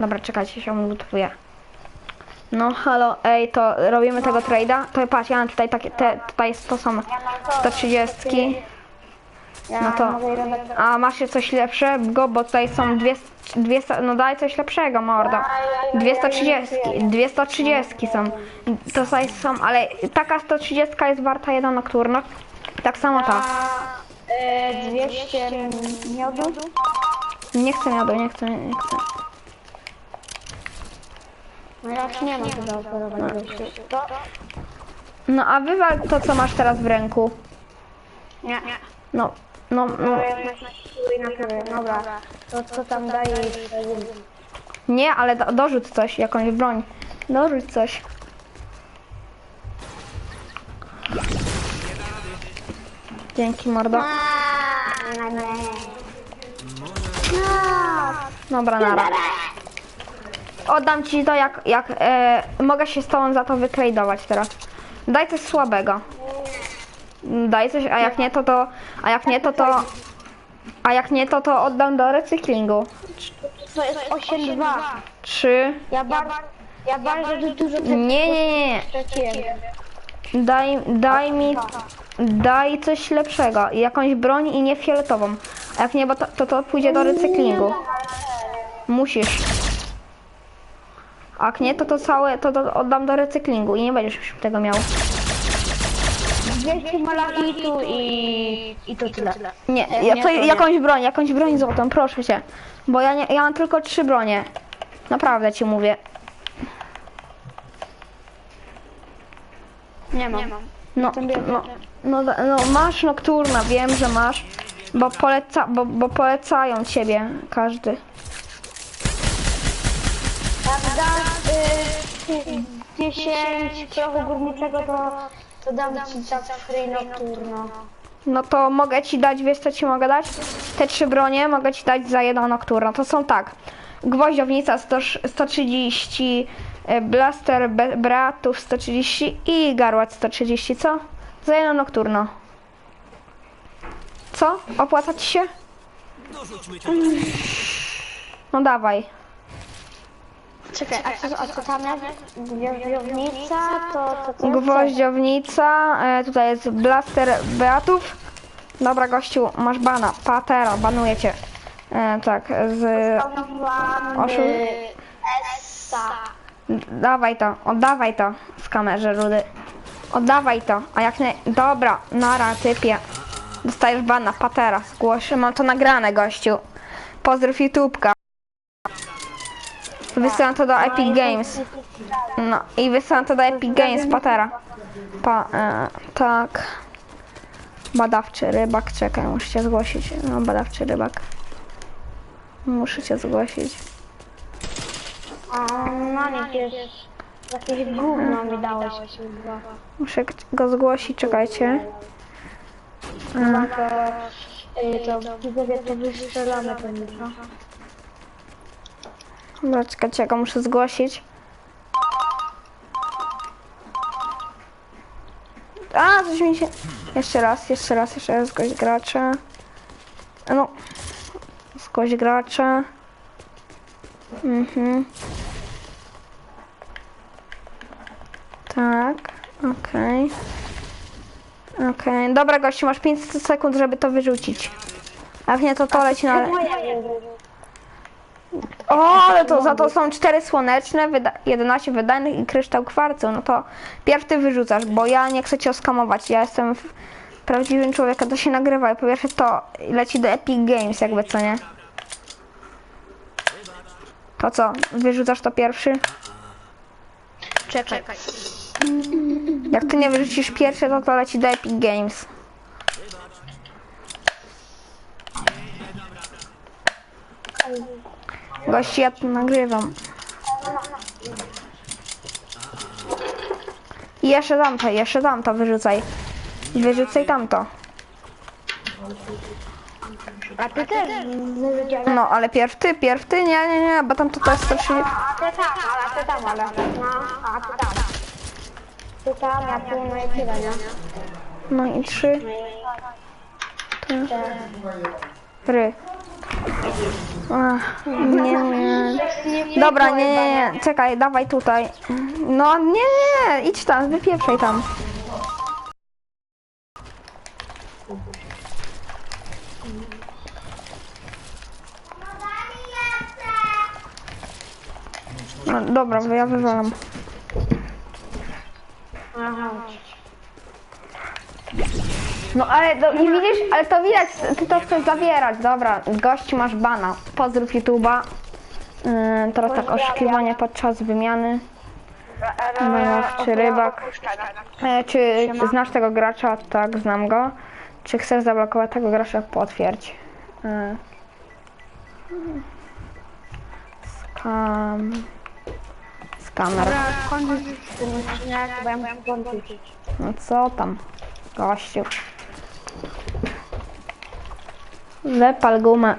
Dobra, czekajcie, się lutuję. No halo, ej, to robimy tego trade'a? To patrz, ja mam tutaj takie, te, tutaj jest, to są 130. Ja No to- A masz coś lepszego? Bo tutaj są dwie, dwie, no daj coś lepszego, mordo. 230, 230 są. To tutaj są, ale taka 130 jest warta jedna nocturna. Tak samo ta. e, 200 miodu. Nie chcę miodu, nie chcę, nie chcę. No ja już nie mam chyba operować gościu. To? No a wywal to, co masz teraz w ręku. Nie. No, no, no. To jest na siły i na tyle. Dobra. To co tam daje Nie, ale do, dorzuć coś, jakąś broń. Dorzuć coś. Dzięki, mordo. Dobra, nara. Oddam ci to, jak, jak e, mogę się z tobą za to wytradować teraz. Daj coś słabego. Daj coś, a jak nie to to, a jak nie to to, a jak nie to to oddam do recyklingu. To jest 8-2. Trzy. Ja bardzo, ja bardzo dużo Nie, nie, nie. Daj, daj mi, daj coś lepszego. Jakąś broń i nie fioletową. A jak nie, bo to, to, to pójdzie do recyklingu. Musisz. A jak nie, to to całe, to, to oddam do recyklingu i nie będziesz już tego miał. 200 malachitu i, i to tyle. Nie, ja, nie. jakąś broń, jakąś broń złotą, proszę cię. Bo ja, nie, ja mam tylko trzy bronie. Naprawdę ci mówię. Nie mam. No, no, no, da- no masz nokturna, wiem, że masz. Bo, poleca, bo, bo polecają ciebie każdy. 10 prochu górniczego, to, to dam ci za free nocturno. No to mogę ci dać, wiesz co ci mogę dać? Te trzy bronie mogę ci dać za jedną nokturną. To są tak. Gwoździownica 100, 130, e, blaster be, bratów 130 i garłacz 130, co? Za jedną nokturno. Co? Opłaca ci się? No dawaj. Czekaj, a co, a co tam jest? Gwiazdownica, to, to co? Gwoździownica, e, tutaj jest blaster beatów. Dobra gościu, masz bana, patera, banuję cię. E, tak, z... Oszu... Dawaj to, oddawaj to w kamerze, Rudy. Oddawaj to, a jak nie... Dobra, nara, typie. Dostajesz bana, patera, zgłoszę, mam to nagrane, gościu. Pozdrów YouTubka. Wysyłam to do Epic Games. No i wysyłam to do Epic Games, patera. Pa, e, tak. Badawczy rybak, czekaj, muszę cię zgłosić. No, badawczy rybak. Muszę cię zgłosić. A na nich jest jakieś gówno mi dałeś chyba. Muszę go zgłosić, czekajcie. No to, y, to widzowie to wystrzelamy to jutro. Dobra, czekajcie, ja muszę zgłosić. A, coś mi się... Jeszcze raz, jeszcze raz, jeszcze raz zgłoś gracza. No. Zgłoś gracza. Mhm. Tak, okej. Okej, dobra gościu, masz 500 sekund, żeby to wyrzucić. A nie, to to leci na... O, ale to za to są cztery słoneczne, wyda 11 wydajnych i kryształ kwarcu. No to pierw ty wyrzucasz, bo ja nie chcę cię oskamować. Ja jestem w- prawdziwym człowiekiem, to się nagrywa. I po pierwsze to leci do Epic Games, jakby co nie. To co, wyrzucasz to pierwszy? Czekaj. Jak ty nie wyrzucisz pierwszy, to to leci do Epic Games. Gości, ja tu nagrywam. I jeszcze tamto, jeszcze tamto wyrzucaj. Wyrzucaj tamto. A ty też wyrzuciłeś. No, ale pierw ty, pierw ty, nie, nie, nie, bo tamto to jest 130. A ty tam, ale ty tam, ale. No, a ty tam. Ty tam, ja tu, no i tyle, nie? No i trzy. Ry. Nie, nie. Dobra, nie, nie, nie, czekaj, dawaj tutaj. No nie, nie, idź tam, wypieprzaj tam. No, dobra, ja wywalam. Aha. No ale to, nie widzisz, ale to widać, ty to chcesz zawierać, dobra, gość masz bana, pozdrów YouTube'a. Yy, teraz tak, oszukiwanie podczas wymiany. No, czy rybak. E, czy znasz tego gracza? Tak, znam go. Czy chcesz zablokować tego gracza? Potwierdź. E, Skam... Skamer. No co tam, gościu. Wepal gumę.